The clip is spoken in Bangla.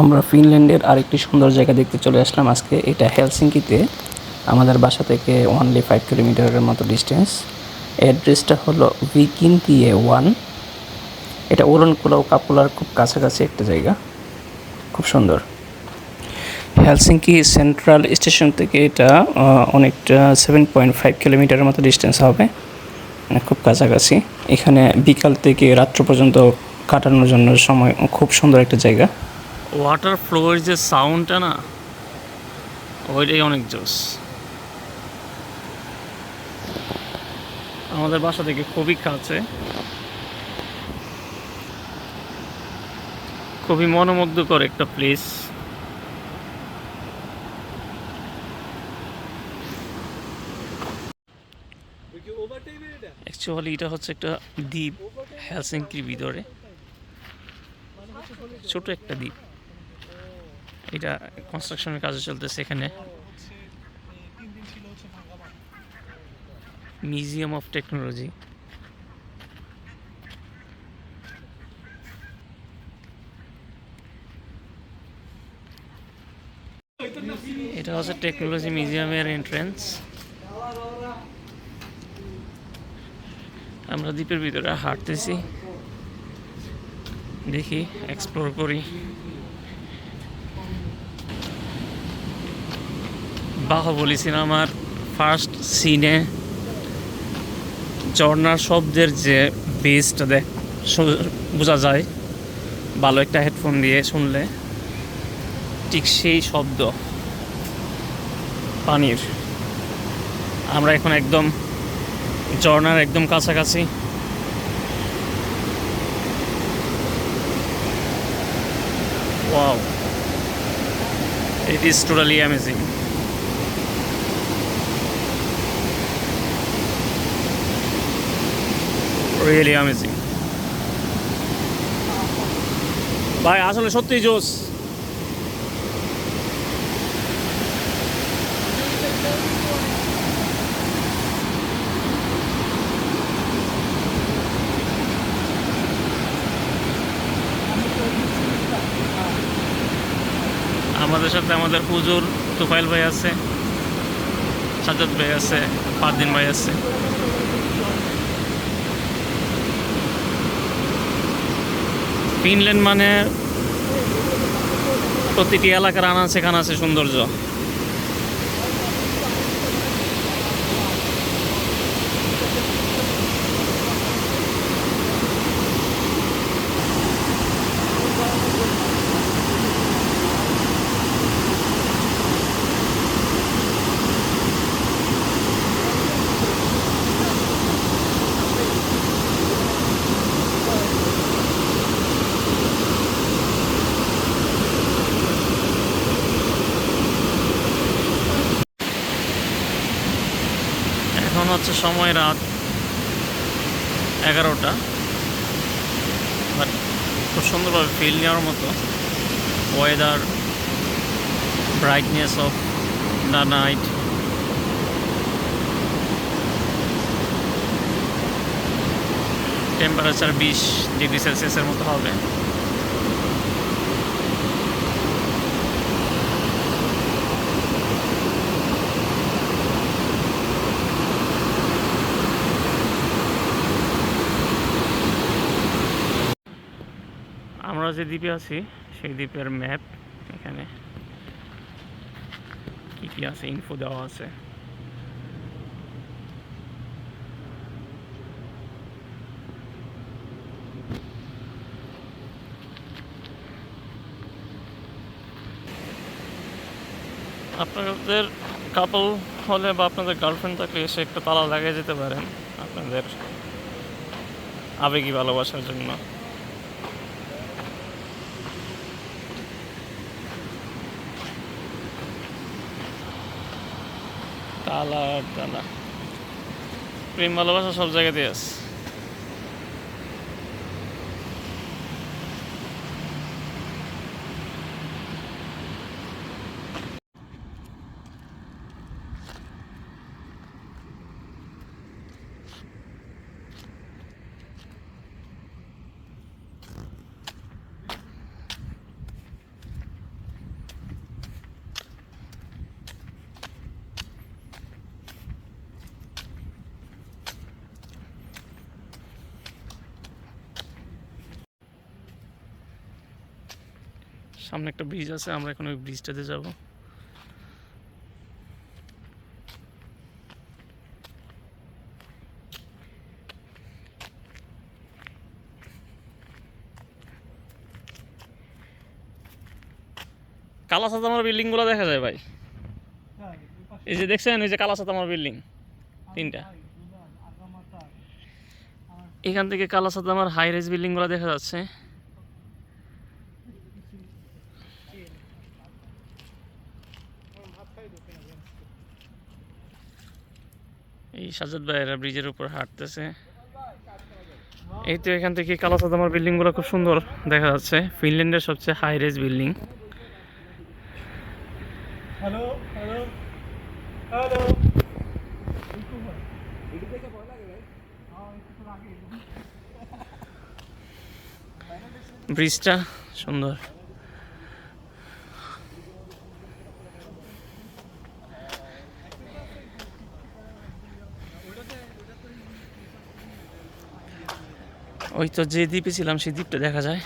আমরা ফিনল্যান্ডের আরেকটি সুন্দর জায়গা দেখতে চলে আসলাম আজকে। এটা হেলসিঙ্কিতে, আমাদের বাসা থেকে ওয়ানলি ফাইভ কিলোমিটারের মতো ডিস্টেন্স অ্যাড্রেসটা হলো ভিকিনতিয়ে ওয়ান এটা ওরনকুলাও কাপুলার খুব কাছাকাছি একটা জায়গা। খুব সুন্দর। হেলসিঙ্কি সেন্ট্রাল স্টেশন থেকে এটা অনেকটা সেভেন পয়েন্ট ফাইভ কিলোমিটারের মতো ডিস্টেন্স হবে। মানে খুব কাছাকাছি। এখানে বিকাল থেকে রাত্র পর্যন্ত কাটানোর জন্য সময়, খুব সুন্দর একটা জায়গা। ওয়াটার ফ্লোয়ের যে সাউন্ডটা না, ওইটাই অনেক জোস আমাদের বাসা থেকে খুবই কাছে। খুবই মনোমুগ্ধকর একটা প্লেস অ্যাকচুয়ালি এটা হচ্ছে একটা দ্বীপ হ্যালসিঙ্কির ভিতরে। ছোট একটা দ্বীপ। এটা কনস্ট্রাকশনের কাজ চলতেছে এখানে। মিউজিয়াম অফ টেকনোলজি এটা হচ্ছে টেকনোলজি মিউজিয়ামের এন্ট্রেন্স আমরা দ্বীপের ভিতরে হাঁটতেছি। দেখি এক্সপ্লোর করি। বাহুবলী সিনেমার ফার্স্ট সিনে ঝর্নার শব্দের যে বেসটা দেখ বোঝা যায় ভালো একটা হেডফোন দিয়ে শুনলে ঠিক সেই শব্দ পানির আমরা এখন একদম ঝর্নার একদম কাছাকাছি Wow. It is totally amazing. Really amazing. ভাই, আসলে সত্যি জোস আমাদের সাথে আমাদের হুজুর তুফাইল ভাই আছে সাজাদ ভাই আছে পাঁচ দিন ভাই আছে ফিনল্যান্ড মানে প্রতিটি এলাকার আনাচে কানাচে সৌন্দর্য এখন হচ্ছে সময় রাত এগারোটা। বাট খুব সুন্দরভাবে ফিল নেওয়ার মতো। Weather brightness of the night temperature বিশ ডিগ্রি সেলসিয়াসের মতো হবে। আমরা যে দ্বীপে আছি, সেই দ্বীপের ম্যাপ এখানে কি কি আছে ইনফো দেওয়া আছে। আপনাদের কাপল হলে বা আপনাদের গার্লফ্রেন্ড থাকলে এসে একটা তালা লাগিয়ে যেতে পারেন আপনাদের আবেগী ভালোবাসার জন্য। তালা প্রেম ভালোবাসা সব জায়গাতেই আছে। সামনে একটা ব্রিজ আছে, আমরা এখন ওই ব্রিজটাতে যাব। কালাসাতামার বিল্ডিংগুলো দেখা যায় ভাই। এই যে দেখছেন, ওই যে কালাসাতামার বিল্ডিং, তিনটা। এখান থেকে কালাসাতামার হাই রেজ বিল্ডিংগুলো দেখা যাচ্ছে। এই সাজাদ ভাইয়েরা ব্রিজের উপর হাঁটতেছে। এই তো এখান থেকে কালাসাদামার বিল্ডিংগুলো খুব সুন্দর দেখা যাচ্ছে। ফিনল্যান্ডের সবচেয়ে high rise building hello hello hello ব্রিজটা সুন্দর। ওই তো যে দ্বীপে ছিলাম সেই দ্বীপটা দেখা যায়।